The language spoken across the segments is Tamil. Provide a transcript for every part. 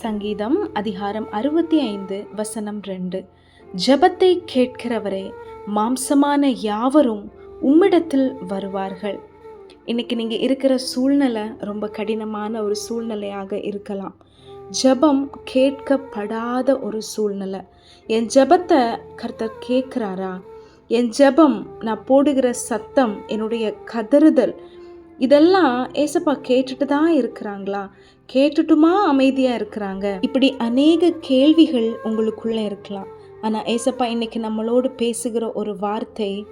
சங்கீதம் அதிகாரம் அறுபத்தி ஐந்து வசனம் ரெண்டு. ஜெபத்தை கேட்கிறவரே மாம்சமான யாவரும் உம்மிடத்தில் வருவார்கள். இன்னைக்கு நீங்கள் இருக்கிற சூழ்நிலை ரொம்ப கடினமான ஒரு சூழ்நிலையாக இருக்கலாம். ஜெபம் கேட்கப்படாத ஒரு சூழ்நிலை. என் ஜெபத்தை கர்த்தர் கேட்குறாரா? என் ஜெபம் நான் போடுகிற சத்தம் என்னுடைய கதறுதல் இதெல்லாம் ஏசப்பா கேட்டுட்டு தான் இருக்கிறாங்களா? கேட்டுட்டுமா அமைதியாக இருக்கிறாங்க? இப்படி அநேக கேள்விகள் உங்களுக்குள்ளே இருக்கலாம். ஆனால் ஏசப்பா இன்னைக்கு நம்மளோடு பேசுகிற ஒரு வார்த்தை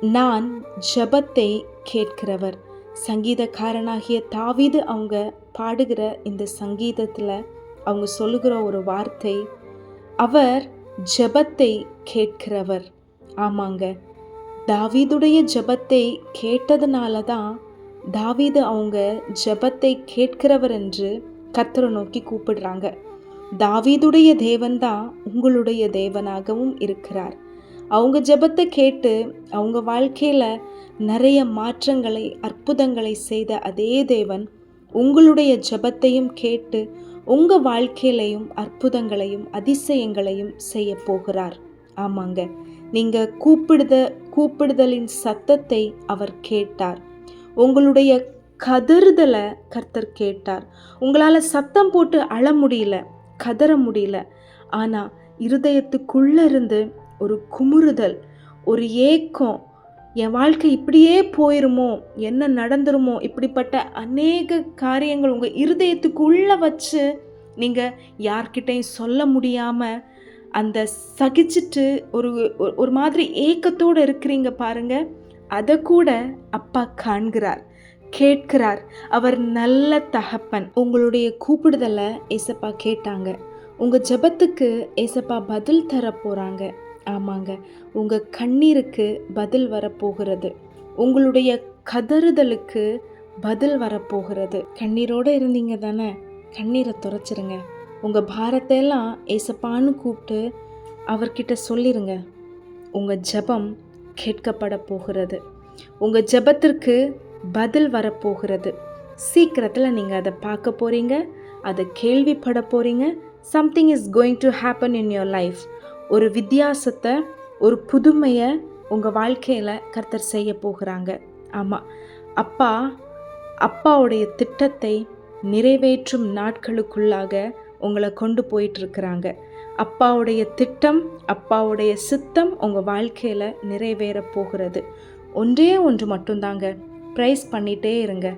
நான் ஜெபத்தை கேட்கிறவர். சங்கீதக்காரனாகிய தாவீது அவங்க பாடுகிற இந்த சங்கீதத்தில் அவங்க சொல்லுகிற ஒரு வார்த்தை அவர் ஜெபத்தை கேட்கிறவர். ஆமாங்க. தாவீதுடைய ஜெபத்தை கேட்டதுனால தான் தாவீது அவங்க ஜெபத்தை கேட்கிறவர் என்று கர்த்தரை நோக்கி கூப்பிடுறாங்க. தாவீதுடைய தேவன் தான் உங்களுடைய தேவனாகவும் இருக்கிறார். அவங்க ஜெபத்தை கேட்டு அவங்க வாழ்க்கையில் நிறைய மாற்றங்களை அற்புதங்களை செய்த அதே தேவன் உங்களுடைய ஜெபத்தையும் கேட்டு உங்கள் வாழ்க்கையிலையும் அற்புதங்களையும் அதிசயங்களையும் செய்ய போகிறார். ஆமாங்க. நீங்கள் கூப்பிடுத கூப்பிடுதலின் சத்தத்தை அவர் கேட்டார். உங்களுடைய கதறுதலை கர்த்தர் கேட்டார். உங்களால் சத்தம் போட்டு அழ முடியல கதற முடியல. ஆனால் இருதயத்துக்குள்ளே இருந்து ஒரு குமுறுதல் ஒரு ஏக்கம் என் வாழ்க்கை இப்படியே போயிருமோ? என்ன நடந்துருமோ? இப்படிப்பட்ட அநேக காரியங்கள் உங்கள் இருதயத்துக்குள்ளே வச்சு நீங்கள் யார்கிட்டையும் சொல்ல முடியாமல் அந்த சகிச்சிட்டு ஒரு ஒரு மாதிரி ஏக்கத்தோடு இருக்கிறீங்க பாருங்கள் அதை கூட அப்பா காண்கிறார் கேட்கிறார். அவர் நல்ல தகப்பன். உங்களுடைய கூப்பிடுதலை ஏசப்பா கேட்டாங்க. உங்கள் ஜெபத்துக்கு ஏசப்பா பதில் தர போகிறாங்க ஆமாங்க உங்கள் கண்ணீருக்கு பதில் வரப்போகிறது உங்களுடைய கதறுதலுக்கு பதில் வரப்போகிறது கண்ணீரோடு இருந்தீங்க தானே? கண்ணீரை துறைச்சிருங்க உங்கள் பாரத்தை எல்லாம் ஏசப்பான்னு கூப்பிட்டு அவர்கிட்ட சொல்லிருங்க. உங்கள் ஜெபம் கேட்கப்பட போகிறது உங்கள் ஜெபத்திற்கு பதில் வரப்போகிறது. சீக்கிரத்தில் நீங்கள் அதை பார்க்க போகிறீங்க அதை கேள்விப்பட போகிறீங்க something is going to happen in your life ஒரு வித்தியாசத்தை ஒரு புதுமையை உங்கள் வாழ்க்கையில் கர்த்தர் செய்ய போகிறாங்க. ஆமாம் அப்பா அப்பாவுடைய திட்டத்தை நிறைவேற்றும் நாட்களுக்குள்ளாக உங்களை கொண்டு போயிட்டுருக்கிறாங்க அப்பாவுடைய திட்டம் அப்பாவுடைய சித்தம் உங்கள் வாழ்க்கையில் நிறைவேற போகிறது. ஒன்றே ஒன்று மட்டும்தாங்க. ப்ரைஸ் பண்ணிகிட்டே இருங்க.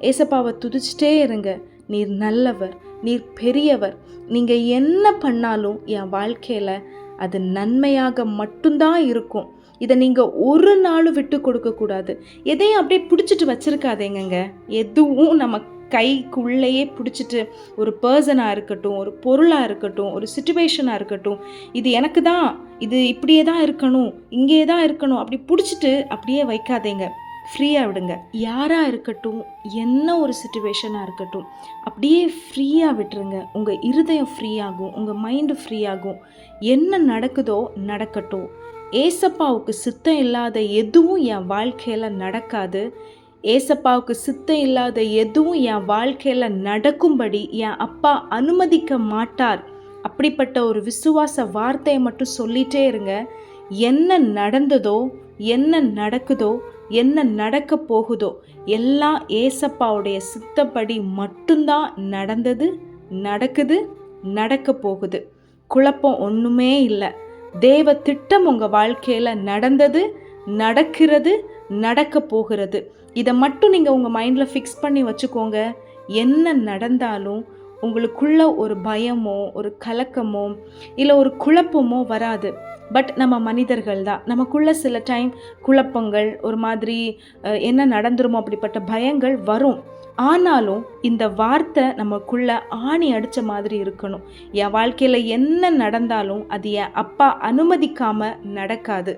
ஏசப்பாவை துதிச்சிட்டே இருங்க. நீர் நல்லவர் நீர் பெரியவர். நீங்கள் என்ன பண்ணாலும் என் வாழ்க்கையில் அது நன்மையாக மட்டும்தான் இருக்கும். இதை நீங்கள் ஒரு நாளும் விட்டு கொடுக்கக்கூடாது எதையும் அப்படியே பிடிச்சிட்டு வச்சுருக்காதேங்க எதுவும் நம்ம கைக்குள்ளேயே பிடிச்சிட்டு ஒரு பர்சனாக இருக்கட்டும் ஒரு பொருளாக இருக்கட்டும் ஒரு சுச்சுவேஷனாக இருக்கட்டும் இது எனக்கு தான் இது இப்படியே தான் இருக்கணும் இங்கே தான் இருக்கணும் அப்படி பிடிச்சிட்டு அப்படியே வைக்காதேங்க. ஃப்ரீயாக விடுங்க. யாராக இருக்கட்டும் என்ன ஒரு சுச்சுவேஷனாக இருக்கட்டும் அப்படியே ஃப்ரீயாக விட்டுருங்க. உங்கள் இருதயம் ஃப்ரீயாகும் உங்கள் மைண்டு ஃப்ரீயாகும் என்ன நடக்குதோ நடக்கட்டும். ஏசப்பாவுக்கு சித்தம் இல்லாத எதுவும் என் வாழ்க்கையில் நடக்காது. ஏசப்பாவுக்கு சித்தம் இல்லாத எதுவும் என் வாழ்க்கையில் நடக்கும்படி என் அப்பா அனுமதிக்க மாட்டார். அப்படிப்பட்ட ஒரு விசுவாச வார்த்தையை மட்டும் சொல்லிட்டே இருங்க. என்ன நடந்ததோ என்ன நடக்குதோ என்ன நடக்க போகுதோ எல்லாம் ஏசப்பாவுடைய சித்தப்படி மட்டும்தான் நடந்தது நடக்குது நடக்க போகுது. குழப்பம் ஒன்றுமே இல்லை. தேவ திட்டம் உங்கள் வாழ்க்கையில் நடந்தது நடக்கிறது நடக்க போகிறது. இதை மட்டும் நீங்கள் உங்கள் மைண்டில் ஃபிக்ஸ் பண்ணி வச்சுக்கோங்க. என்ன நடந்தாலும் உங்களுக்குள்ள ஒரு பயமோ ஒரு கலக்கமோ இல்லை ஒரு குழப்பமோ வராது. பட் நம்ம மனிதர்கள் தான். நமக்குள்ள சில டைம் குழப்பங்கள் ஒரு மாதிரி என்ன நடந்துருமோ அப்படிப்பட்ட பயங்கள் வரும். ஆனாலும் இந்த வார்த்தை நமக்குள்ள ஆணி அடித்த மாதிரி இருக்கணும். என் வாழ்க்கையில் என்ன நடந்தாலும் அது என் அப்பா அனுமதிக்காமல் நடக்காது.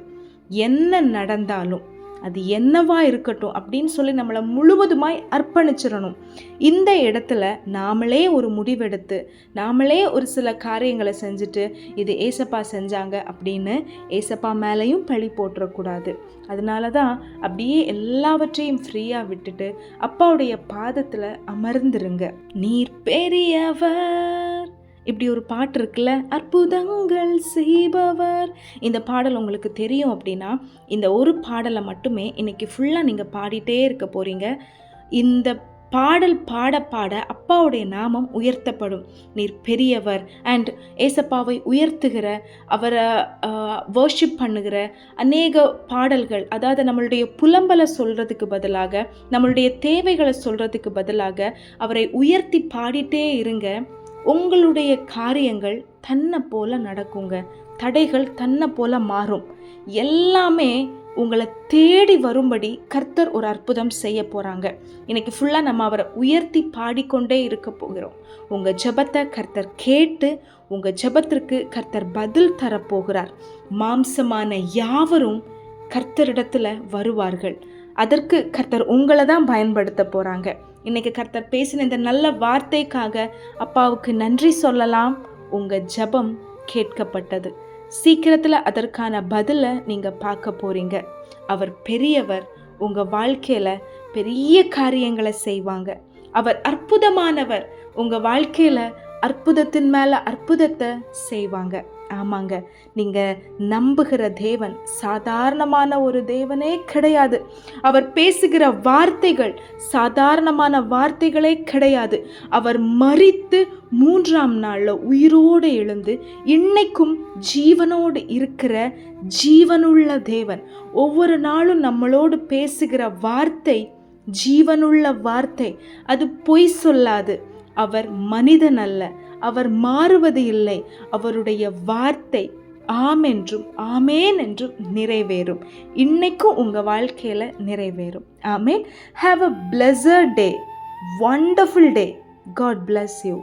என்ன நடந்தாலும். அது என்னவா இருக்கட்டும் அப்படின்னு சொல்லி நம்மளை முழுவதுமாய் அர்ப்பணிச்சிடணும். இந்த இடத்துல நாமளே ஒரு முடிவெடுத்து நாமளே ஒரு சில காரியங்களை செஞ்சுட்டு இது ஏசப்பா செஞ்சாங்க அப்படின்னு ஏசப்பா மேலேயும் பழி போட்டுறக்கூடாது அதனால தான் அப்படியே எல்லாவற்றையும் ஃப்ரீயாக விட்டுட்டு அப்பாவுடைய பாதத்தில் அமர்ந்துருங்க. நீர் பெரியவர். இப்படி ஒரு பாட்டு இருக்குல்ல அற்புதங்கள் செய்பவர். இந்த பாடல் உங்களுக்கு தெரியும் அப்படின்னா இந்த ஒரு பாடலை மட்டுமே இன்னைக்கு ஃபுல்லாக நீங்கள் பாடிட்டே இருக்க போகிறீங்க இந்த பாடல் பாட பாட அப்பாவுடைய நாமம் உயர்த்தப்படும். நீர் பெரியவர் அண்ட் ஏசப்பாவை உயர்த்துகிற அவரை வர்ஷிப் பண்ணுகிற அநேக பாடல்கள் அதாவது நம்மளுடைய புலம்பலை சொல்கிறதுக்கு பதிலாக நம்மளுடைய தேவைகளை சொல்கிறதுக்கு பதிலாக அவரை உயர்த்தி பாடிட்டே இருங்க. உங்களுடைய காரியங்கள் தன்னை போல நடக்குங்க. தடைகள் தன்னை போல மாறும். எல்லாமே உங்களை தேடி வரும்படி கர்த்தர் ஒரு அற்புதம் செய்ய போகிறாங்க இன்னைக்கு ஃபுல்லாக நம்ம அவரை உயர்த்தி பாடிக்கொண்டே இருக்க போகிறோம். உங்கள் ஜெபத்தை கர்த்தர் கேட்டு உங்கள் ஜெபத்திற்கு கர்த்தர் பதில் தரப்போகிறார். மாம்சமான யாவரும் கர்த்தரிடத்தில் வருவார்கள். அதற்கு கர்த்தர் உங்களை தான் பயன்படுத்த போகிறாங்க இன்றைக்கி கர்த்தர் பேசின இந்த நல்ல வார்த்தைக்காக அப்பாவுக்கு நன்றி சொல்லலாம். உங்கள் ஜெபம் கேட்கப்பட்டது. சீக்கிரத்தில் அதற்கான பதிலை நீங்கள் பார்க்க போகிறீங்க அவர் பெரியவர் உங்கள் வாழ்க்கையில் பெரிய காரியங்களை செய்வாங்க. அவர் அற்புதமானவர் உங்கள் வாழ்க்கையில் அற்புதத்தின் மேலே அற்புதத்தை செய்வாங்க. ஆமாங்க. நீங்கள் நம்புகிற தேவன் சாதாரணமான ஒரு தேவனே கிடையாது. அவர் பேசுகிற வார்த்தைகள் சாதாரணமான வார்த்தைகளே கிடையாது. அவர் மறித்து மூன்றாம் நாளில் உயிரோடு எழுந்து இன்னைக்கும் ஜீவனோடு இருக்கிற ஜீவனுள்ள தேவன். ஒவ்வொரு நாளும் நம்மளோடு பேசுகிற வார்த்தை ஜீவனுள்ள வார்த்தை. அது பொய் சொல்லாது. அவர் மனிதன் அல்ல. அவர் மாறுவது இல்லை. அவருடைய வார்த்தை ஆம் என்றும் ஆமேன் என்றும் நிறைவேறும். இன்னைக்கும் உங்கள் வாழ்க்கையில் நிறைவேறும். Amen. Have a pleasure day wonderful day God bless you